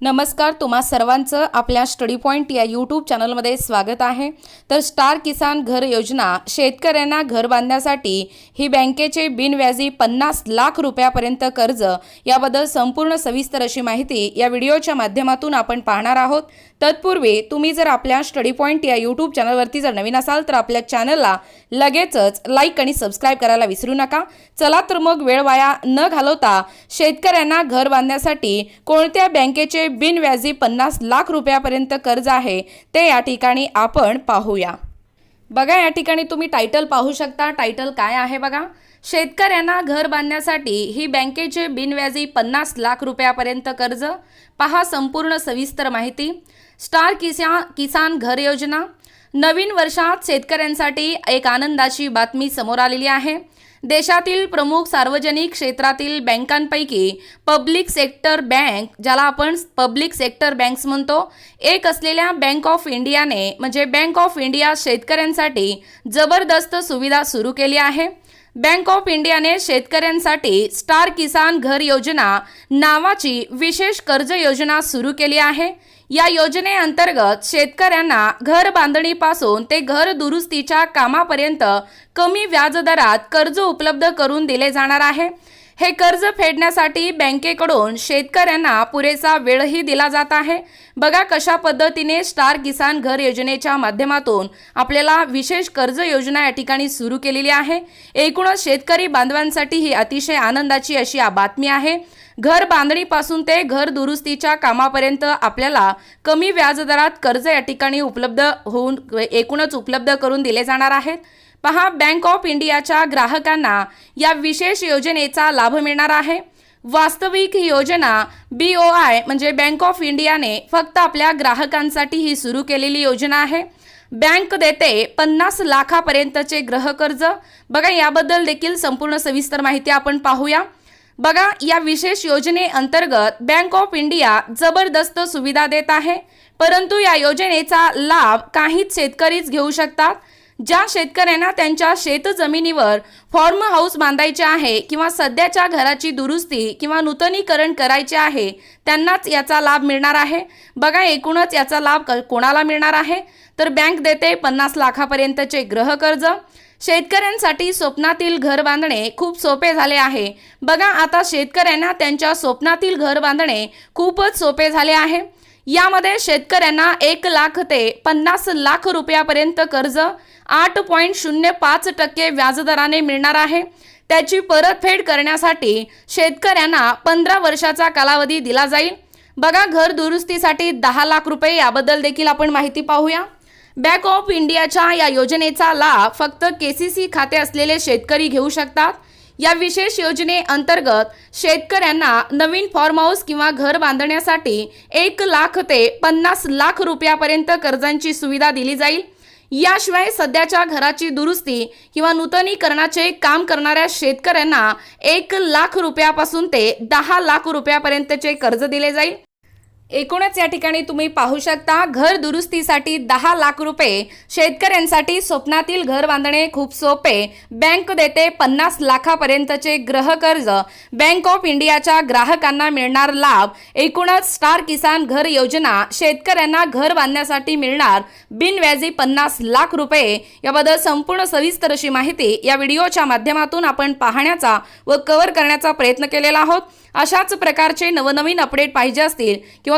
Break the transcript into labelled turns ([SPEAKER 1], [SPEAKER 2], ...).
[SPEAKER 1] नमस्कार तुम्हा सर्वांचं आपल्या स्टडी पॉईंट या यूट्यूब चॅनलमध्ये स्वागत आहे. तर स्टार किसान घर योजना शेतकऱ्यांना घर बांधण्यासाठी ही बँकेचे बिनव्याजी पन्नास लाख रुपयापर्यंत कर्ज याबद्दल संपूर्ण सविस्तर अशी माहिती या व्हिडिओच्या माध्यमातून आपण पाहणार आहोत. तत्पूर्वी तुम्ही जर आपल्या स्टडी पॉईंट या यूट्यूब चॅनलवरती जर नवीन असाल तर आपल्या चॅनलला लगेचच लाईक आणि सबस्क्राईब करायला विसरू नका. चला तर मग वेळ वाया न घालवता शेतकऱ्यांना घर बांधण्यासाठी कोणत्या बँकेचे बिनव्याजी पन्नास लाख रुपयापर्यंत कर्ज आहे ते या ठिकाणी आपण पाहूया. बघा या ठिकाणी तुम्ही टायटल पाहू शकता. टायटल काय आहे बघा? शेतकऱ्यांना घर बांधण्यासाठी ही बँकेचे बिनव्याजी पन्नास लाख रुपयापर्यंत कर्ज. पहा संपूर्ण सविस्तर माहिती. स्टार किसा किसान घर योजना. नवीन वर्षात शेतकऱ्यांसाठी एक आनंदाची बातमी समोर आलेली आहे. देशातील प्रमुख सार्वजनिक क्षेत्रातील बँकांपैकी पब्लिक सेक्टर बँक ज्याला आपण पब्लिक सेक्टर बँक्स म्हणतो एक असलेल्या बँक ऑफ इंडियाने म्हणजे बँक ऑफ इंडिया शेतकऱ्यांसाठी जबरदस्त सुविधा सुरू केली आहे. बँक ऑफ इंडियाने शेतकऱ्यांसाठी स्टार किसान घर योजना नावाची विशेष कर्ज योजना सुरू केली आहे. या योजनेअंतर्गत शेतकऱ्यांना घर बांधणीपासून ते घर दुरुस्तीच्या कामापर्यंत कमी व्याजदरात कर्ज उपलब्ध करून दिले जाणार आहे. हे कर्ज फेडण्यासाठी बँकेकडून शेतकऱ्यांना पुरेसा वेळही दिला जात आहे. बघा कशा पद्धतीने स्टार किसान घर योजनेच्या माध्यमातून आपल्याला विशेष कर्ज योजना या ठिकाणी सुरू केलेली आहे. एकूणच शेतकरी बांधवांसाठी ही अतिशय आनंदाची अशी बातमी आहे. घर बांधणीपासून ते घर दुरुस्तीच्या कामापर्यंत आपल्याला कमी व्याजदरात कर्ज या ठिकाणी उपलब्ध होऊन एकूणच उपलब्ध करून दिले जाणार आहेत. पहा बँक ऑफ इंडियाच्या ग्राहकांना या विशेष योजनेचा लाभ मिळणार आहे. वास्तविक ही योजना बी ओ आय म्हणजे बँक ऑफ इंडियाने फक्त आपल्या ग्राहकांसाठी ही सुरू केलेली योजना आहे. बँक देते पन्नास लाखापर्यंतचे गृहकर्ज. बघा याबद्दल देखील संपूर्ण सविस्तर माहिती आपण पाहूया. बघा या विशेष योजनेअंतर्गत बँक ऑफ इंडिया जबरदस्त सुविधा देत आहे. परंतु या योजनेचा लाभ काहीच शेतकरीच घेऊ शकतात. ज्या शेतकऱ्यांना त्यांच्या शेतजमिनीवर फॉर्म हाऊस बांधायचे आहे किंवा सध्याच्या घराची दुरुस्ती किंवा नूतनीकरण करायचे आहे त्यांनाच याचा लाभ मिळणार आहे? बघा एकूणच याचा लाभ क- कोणाला मिळणार आहे? तर बँक देते पन्नास लाखापर्यंतचे गृहकर्ज. शेतकऱ्यांसाठी स्वप्नातील घर बांधणे खूप सोपे झाले आहे. बघा आता शेतकऱ्यांना त्यांच्या स्वप्नातील घर बांधणे खूपच सोपे झाले आहे. यामध्ये शेतकऱ्यांना एक लाख ते पन्नास लाख रुपयापर्यंत कर्ज आठ पॉईंट शून्य पाच टक्के व्याजदराने मिळणार आहे. त्याची परतफेड करण्यासाठी शेतकऱ्यांना पंधरा वर्षाचा कालावधी दिला जाईल. बघा घर दुरुस्तीसाठी दहा लाख रुपये याबद्दल देखील आपण माहिती पाहूया. बँक ऑफ इंडियाच्या या योजनेचा लाभ फक्त के सी सी खाते असलेले शेतकरी घेऊ शकतात. या विशेष योजनेअंतर्गत शेतकऱ्यांना नवीन फॉर्म हाऊस किंवा घर बांधण्यासाठी एक लाख ते पन्नास लाख रुपयापर्यंत कर्जांची सुविधा दिली जाईल. याशिवाय सध्याच्या घराची दुरुस्ती किंवा नूतनीकरणाचे काम करणाऱ्या शेतकऱ्यांना एक लाख रुपयापासून ते दहा लाख रुपयापर्यंतचे कर्ज दिले जाईल. एकूणच या ठिकाणी तुम्ही पाहू शकता घर दुरुस्तीसाठी दहा लाख रुपये. शेतकऱ्यांसाठी स्वप्नातील घर बांधणे खूप सोपे. बँक देते पन्नास लाखापर्यंतचे गृहकर्ज. बँक ऑफ इंडियाच्या ग्राहकांना मिळणार लाभ. एकूणच स्टार किसान घर योजना शेतकऱ्यांना घर बांधण्यासाठी मिळणार बिनव्याजी पन्नास लाख रुपये. याबद्दल संपूर्ण सविस्तर अशी माहिती या व्हिडिओच्या माध्यमातून आपण पाहण्याचा व कव्हर करण्याचा प्रयत्न केलेला आहोत. अशाच प्रकारचे नवनवीन अपडेट पाहिजे असतील किंवा